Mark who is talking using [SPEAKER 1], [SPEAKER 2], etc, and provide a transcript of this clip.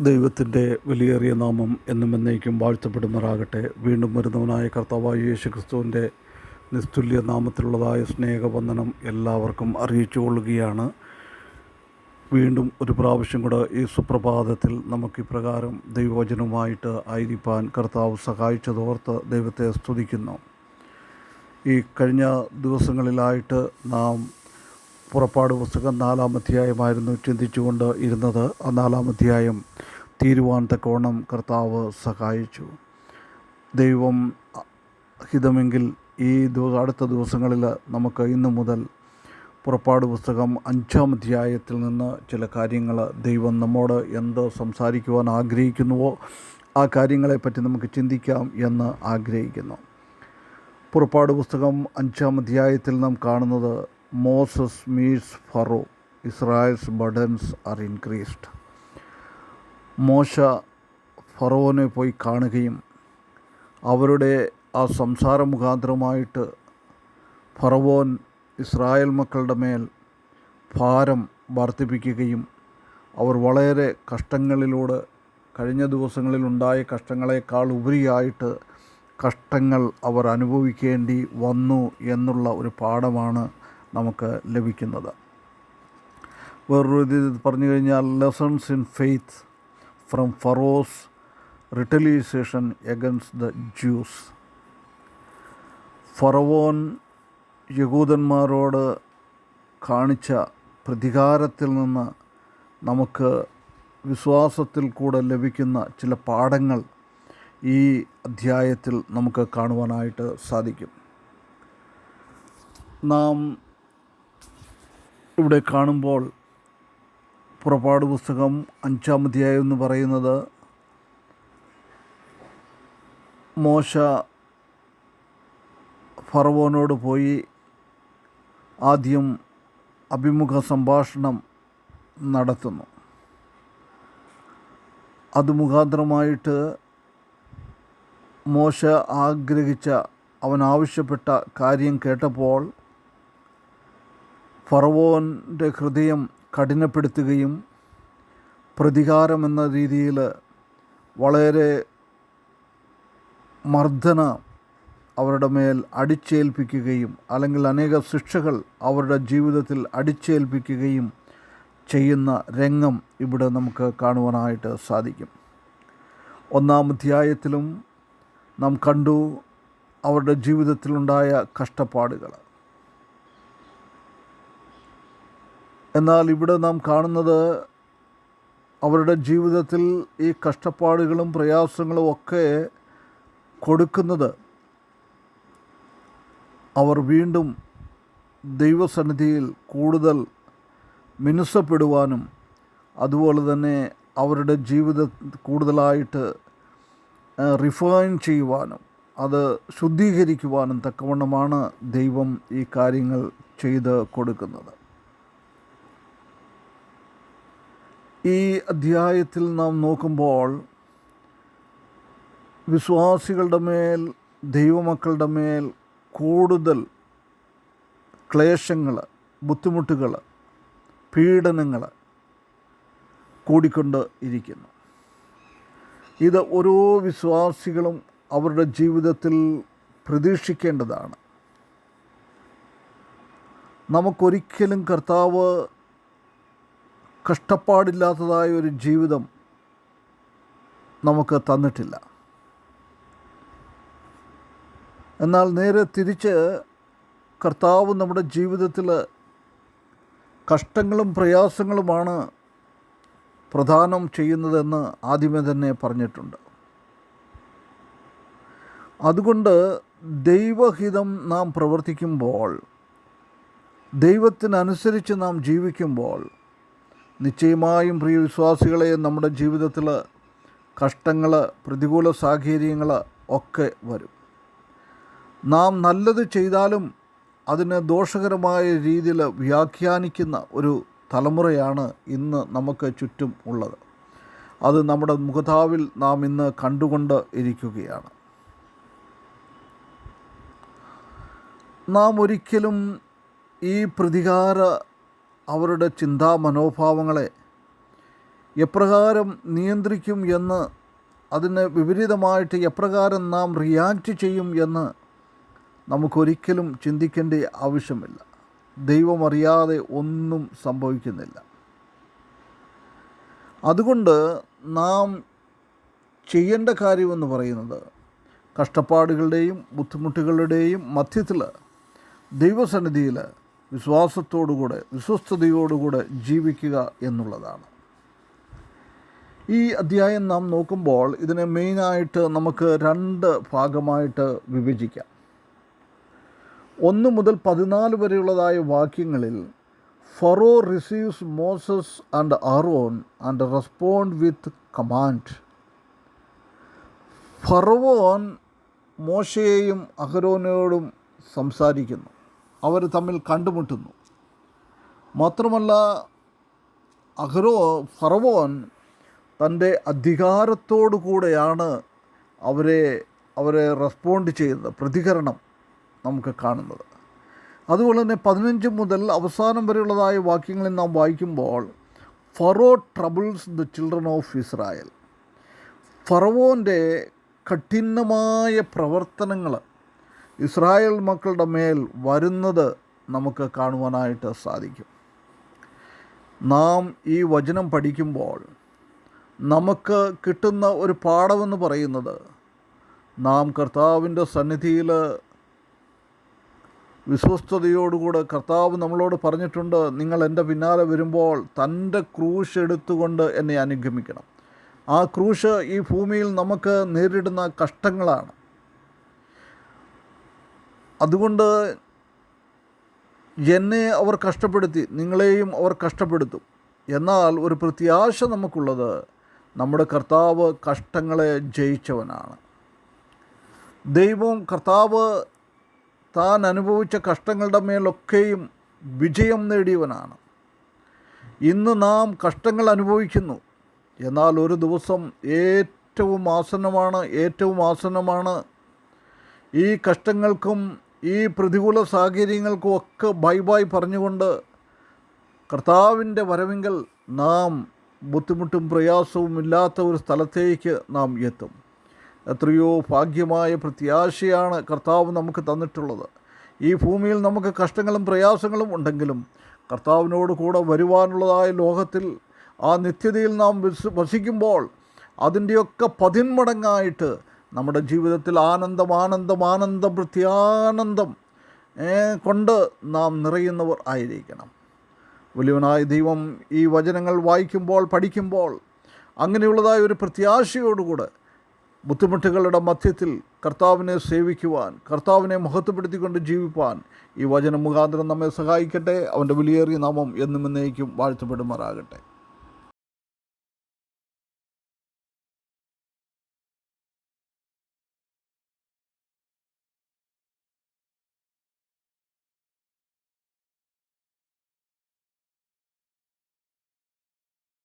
[SPEAKER 1] ദൈവത്തിന്റെ വിലയേറിയ നാമം എന്നും എന്നേക്കും വാഴ്ത്തപ്പെടുമാറാകട്ടെ. വീണ്ടും വരുന്നവനായ കർത്താവായ യേശു ക്രിസ്തുവിന്റെ നിസ്തുല്യ നാമത്തിലുള്ളതായ സ്നേഹവന്ദനം എല്ലാവർക്കും അറിയിച്ചു കൊള്ളുകയാണ് വീണ്ടും ഒരു പ്രാവശ്യം കൂടെ ഈ സുപ്രഭാതത്തിൽ നമുക്ക് ഇപ്രകാരം ദൈവവചനവുമായിട്ട് ആയിരിക്കാൻ കർത്താവ് സഹായിച്ചതോർത്ത് ദൈവത്തെ സ്തുതിക്കുന്നു. ഈ കഴിഞ്ഞ ദിവസങ്ങളിലായിട്ട് നാം പുറപ്പാട് പുസ്തകം നാലാം അധ്യായമായിരുന്നു ചിന്തിച്ചുകൊണ്ട് ഇരുന്നത്. ആ നാലാം അധ്യായം തീരുവാൻ തക്കവണ്ണം കർത്താവ് സഹായിച്ചു. ദൈവം ഹിതമെങ്കിൽ ഈ അടുത്ത ദിവസങ്ങളിൽ നമുക്ക് ഇന്നു മുതൽ പുറപ്പാട് പുസ്തകം അഞ്ചാം അധ്യായത്തിൽ നിന്ന് ചില കാര്യങ്ങൾ ദൈവം നമ്മോട് എന്ത് സംസാരിക്കുവാൻ ആഗ്രഹിക്കുന്നുവോ ആ കാര്യങ്ങളെപ്പറ്റി നമുക്ക് ചിന്തിക്കാം എന്ന് ആഗ്രഹിക്കുന്നു. പുറപ്പാട് പുസ്തകം അഞ്ചാം അധ്യായത്തിൽ നാം കാണുന്നത് Moses meets Pharaoh Israel's burdens are increased മോശ ഫറോനെ പോയി കാണുകയും അവരുടെ ആ സംസാര മുഖാന്തരമായിട്ട് ഫറവോൻ ഇസ്രായേൽ മക്കളുടെ മേൽ ഭാരം വർദ്ധിപ്പിക്കുകയും അവർ വളരെ കഷ്ടങ്ങളിലൂടെ കഴിഞ്ഞ ദിവസങ്ങളിലുണ്ടായ കഷ്ടങ്ങളെക്കാൾ ഉപരിയായിട്ട് കഷ്ടങ്ങൾ അവർ അനുഭവിക്കേണ്ടി വന്നു എന്നുള്ള ഒരു പാഠമാണ് നമുക്ക് ലഭിക്കുന്നത്. വേറൊരു ഇത് പറഞ്ഞു കഴിഞ്ഞാൽ lessons in faith from Pharaoh's retaliation against the Jews ഫറവോൻ യഹൂദന്മാരോട് കാണിച്ച പ്രതികാരത്തിൽ നിന്ന് നമുക്ക് വിശ്വാസത്തിൽ കൂടെ ലഭിക്കുന്ന ചില പാഠങ്ങൾ ഈ അധ്യായത്തിൽ നമുക്ക് കാണുവാനായിട്ട് സാധിക്കും. നാം ഇവിടെ കാണുമ്പോൾ പുറപ്പാട് പുസ്തകം അഞ്ചാം അധ്യായം എന്ന് പറയുന്നത് മോശ ഫറവോനോട് പോയി ആദ്യം അഭിമുഖ സംഭാഷണം നടത്തുന്നു. അത് മുഖാന്തരമായിട്ട് മോശ ആഗ്രഹിച്ച അവൻ ആവശ്യപ്പെട്ട കാര്യം കേട്ടപ്പോൾ ഫറവോന്റെ ഹൃദയം കഠിനപ്പെടുത്തുകയും പ്രതികാരം എന്ന രീതിയിൽ വളരെ മർദ്ദന അവരുടെ മേൽ അടിച്ചേൽപ്പിക്കുകയും അല്ലെങ്കിൽ അനേക ശിക്ഷകൾ അവരുടെ ജീവിതത്തിൽ അടിച്ചേൽപ്പിക്കുകയും ചെയ്യുന്ന രംഗം ഇവിടെ നമുക്ക് കാണുവാനായിട്ട് സാധിക്കും. ഒന്നാം അധ്യായത്തിലും നാം കണ്ടു അവരുടെ ജീവിതത്തിലുണ്ടായ കഷ്ടപ്പാടുകൾ. എന്നാൽ ഇവിടെ നാം കാണുന്നത് അവരുടെ ജീവിതത്തിൽ ഈ കഷ്ടപ്പാടുകളും പ്രയാസങ്ങളും ഒക്കെ കൊടുക്കുന്നത് അവർ വീണ്ടും ദൈവസന്നിധിയിൽ കൂടുതൽ മിനുസപ്പെടുവാനും അതുപോലെ തന്നെ അവരുടെ ജീവിത കൂടുതലായിട്ട് റിഫൈൻ ചെയ്യുവാനും അത് ശുദ്ധീകരിക്കുവാനും തക്കവണ്ണമാണ് ദൈവം ഈ കാര്യങ്ങൾ ചെയ്ത് കൊടുക്കുന്നത്. ഈ അധ്യായത്തിൽ നാം നോക്കുമ്പോൾ വിശ്വാസികളുടെ മേൽ ദൈവമക്കളുടെ മേൽ കൂടുതൽ ക്ലേശങ്ങൾ ബുദ്ധിമുട്ടുകൾ പീഡനങ്ങൾ കൂടിക്കൊണ്ട് ഇരിക്കുന്നു. ഇത് ഓരോ വിശ്വാസികളും അവരുടെ ജീവിതത്തിൽ പ്രതീക്ഷിക്കേണ്ടതാണ്. നമുക്കൊരിക്കലും കർത്താവ് കഷ്ടപ്പാടില്ലാത്തതായ ഒരു ജീവിതം നമുക്ക് തന്നിട്ടില്ല. എന്നാൽ നേരെ തിരിച്ച് കർത്താവ് നമ്മുടെ ജീവിതത്തിൽ കഷ്ടങ്ങളും പ്രയാസങ്ങളുമാണ് പ്രധാനം ചെയ്യുന്നതെന്ന് ആദ്യമേ തന്നെ പറഞ്ഞിട്ടുണ്ട്. അതുകൊണ്ട് ദൈവഹിതം നാം പ്രവർത്തിക്കുമ്പോൾ ദൈവത്തിനനുസരിച്ച് നാം ജീവിക്കുമ്പോൾ നിശ്ചയമായും പ്രിയ വിശ്വാസികളെ നമ്മുടെ ജീവിതത്തിൽ കഷ്ടങ്ങൾ പ്രതികൂല സാഹചര്യങ്ങൾ ഒക്കെ വരും. നാം നല്ലത് ചെയ്താലും അതിന് ദോഷകരമായ രീതിയിൽ വ്യാഖ്യാനിക്കുന്ന ഒരു തലമുറയാണ് ഇന്ന് നമുക്ക് ചുറ്റും ഉള്ളത്. അത് നമ്മുടെ മുഖതാവിൽ നാം ഇന്ന് കണ്ടുകൊണ്ട് ഇരിക്കുകയാണ്. നാം ഒരിക്കലും ഈ പ്രതികാര അവരുടെ ചിന്താ മനോഭാവങ്ങളെ എപ്രകാരം നിയന്ത്രിക്കും എന്ന് അതിന് വിപരീതമായിട്ട് എപ്രകാരം നാം റിയാക്റ്റ് ചെയ്യും എന്ന് നമുക്കൊരിക്കലും ചിന്തിക്കേണ്ട ആവശ്യമില്ല. ദൈവമറിയാതെ ഒന്നും സംഭവിക്കുന്നില്ല. അതുകൊണ്ട് നാം ചെയ്യേണ്ട കാര്യമെന്ന് പറയുന്നത് കഷ്ടപ്പാടുകളുടെയും ബുദ്ധിമുട്ടുകളുടെയും മധ്യത്തിൽ ദൈവസന്നിധിയിൽ വിശ്വാസത്തോടുകൂടെ വിശ്വസ്തയോടുകൂടെ ജീവിക്കുക എന്നുള്ളതാണ്. ഈ അധ്യായം നാം നോക്കുമ്പോൾ ഇതിനെ മെയിനായിട്ട് നമുക്ക് രണ്ട് ഭാഗമായിട്ട് വിഭജിക്കാം. ഒന്ന് മുതൽ പതിനാല് വരെയുള്ളതായ വാക്യങ്ങളിൽ Pharaoh receives Moses and Aaron and respond with command. ഫറവോൻ മോശയെയും അഹരോനോടും സംസാരിക്കുന്നു. അവർ തമ്മിൽ കണ്ടുമുട്ടുന്നു. മാത്രമല്ല അഹ്റോ ഫറവോൻ തന്റെ അധികാരത്തോടു കൂടെയാണ് അവരെ അവരെ റെസ്പോണ്ട് ചെയ്യുന്നത് പ്രതികരണം നമുക്ക് കാണുന്നത്. അതുപോലെ തന്നെ പതിനഞ്ച് മുതൽ അവസാനം വരെയുള്ളതായ വാക്യങ്ങളിൽ നാം വായിക്കുമ്പോൾ Pharaoh troubles the children of Israel. ഫറവോന്റെ കഠിനമായ പ്രവർത്തനങ്ങൾ ഇസ്രായേൽ മക്കളുടെ മേൽ വരുന്നത് നമുക്ക് കാണുവാനായിട്ട് സാധിക്കും. നാം ഈ വചനം പഠിക്കുമ്പോൾ നമുക്ക് കിട്ടുന്ന ഒരു പാഠമെന്ന് പറയുന്നത് നാം കർത്താവിന്റെ സന്നിധിയിൽ വിശ്വസ്തയോടുകൂടെ കർത്താവ് നമ്മളോട് പറഞ്ഞിട്ടുണ്ട് നിങ്ങൾ എന്റെ പിന്നാലെ വരുമ്പോൾ തന്റെ ക്രൂശ് എടുത്തുകൊണ്ട് എന്നെ അനുഗമിക്കണം. ആ ക്രൂശ് ഈ ഭൂമിയിൽ നമുക്ക് നേരിടുന്ന കഷ്ടങ്ങളാണ്. അതുകൊണ്ട് എന്നെ അവർ കഷ്ടപ്പെടുത്തി നിങ്ങളെയും അവർ കഷ്ടപ്പെടുത്തും. എന്നാൽ ഒരു പ്രത്യാശ നമുക്കുള്ളത് നമ്മുടെ കർത്താവ് കഷ്ടങ്ങളെ ജയിച്ചവനാണ്. ദൈവം കർത്താവ് താൻ അനുഭവിച്ച കഷ്ടങ്ങളുടെ മേലൊക്കെയും വിജയം നേടിയവനാണ്. ഇന്ന് നാം കഷ്ടങ്ങൾ അനുഭവിക്കുന്നു. എന്നാൽ ഒരു ദിവസം ഏറ്റവും ആസന്നമാണ് ഏറ്റവും ആസന്നമാണ് ഈ കഷ്ടങ്ങൾക്കും ഈ പ്രതികൂല സാഹചര്യങ്ങൾക്കും ഒക്കെ ബൈ ബൈ പറഞ്ഞുകൊണ്ട് കർത്താവിന്റെ വരവിങ്കൽ നാം ബുദ്ധിമുട്ടും പ്രയാസവും ഇല്ലാത്ത ഒരു സ്ഥലത്തേക്ക് നാം എത്തും. എത്രയോ ഭാഗ്യമായ പ്രത്യാശയാണ് കർത്താവ് നമുക്ക് തന്നിട്ടുള്ളത്. ഈ ഭൂമിയിൽ നമുക്ക് കഷ്ടങ്ങളും പ്രയാസങ്ങളും ഉണ്ടെങ്കിലും കർത്താവിനോട് കൂടെ വരുവാനുള്ളതായ ലോകത്തിൽ ആ നിത്യതയിൽ നാം വിസ് വസിക്കുമ്പോൾ അതിന്റെയൊക്കെ പതിന്മടങ്ങായിട്ട് നമ്മുടെ ജീവിതത്തിൽ ആനന്ദം ആനന്ദം ആനന്ദം പ്രത്യാനന്ദം കൊണ്ട് നാം നിറയുന്നവർ ആയിരിക്കണം. വലിയവനായ ദൈവം ഈ വചനങ്ങൾ വായിക്കുമ്പോൾ പഠിക്കുമ്പോൾ അങ്ങനെയുള്ളതായ ഒരു പ്രത്യാശയോടുകൂടെ ബുദ്ധിമുട്ടുകളുടെ മധ്യത്തിൽ കർത്താവിനെ സേവിക്കുവാൻ കർത്താവിനെ മഹത്വപ്പെടുത്തിക്കൊണ്ട് ജീവിപ്പാൻ ഈ വചനം മുഖാന്തരം നമ്മെ സഹായിക്കട്ടെ. അവന്റെ വിലയേറിയ നാമം എന്നും എന്നേക്കും വാഴ്ത്തപ്പെടുമാറാകട്ടെ.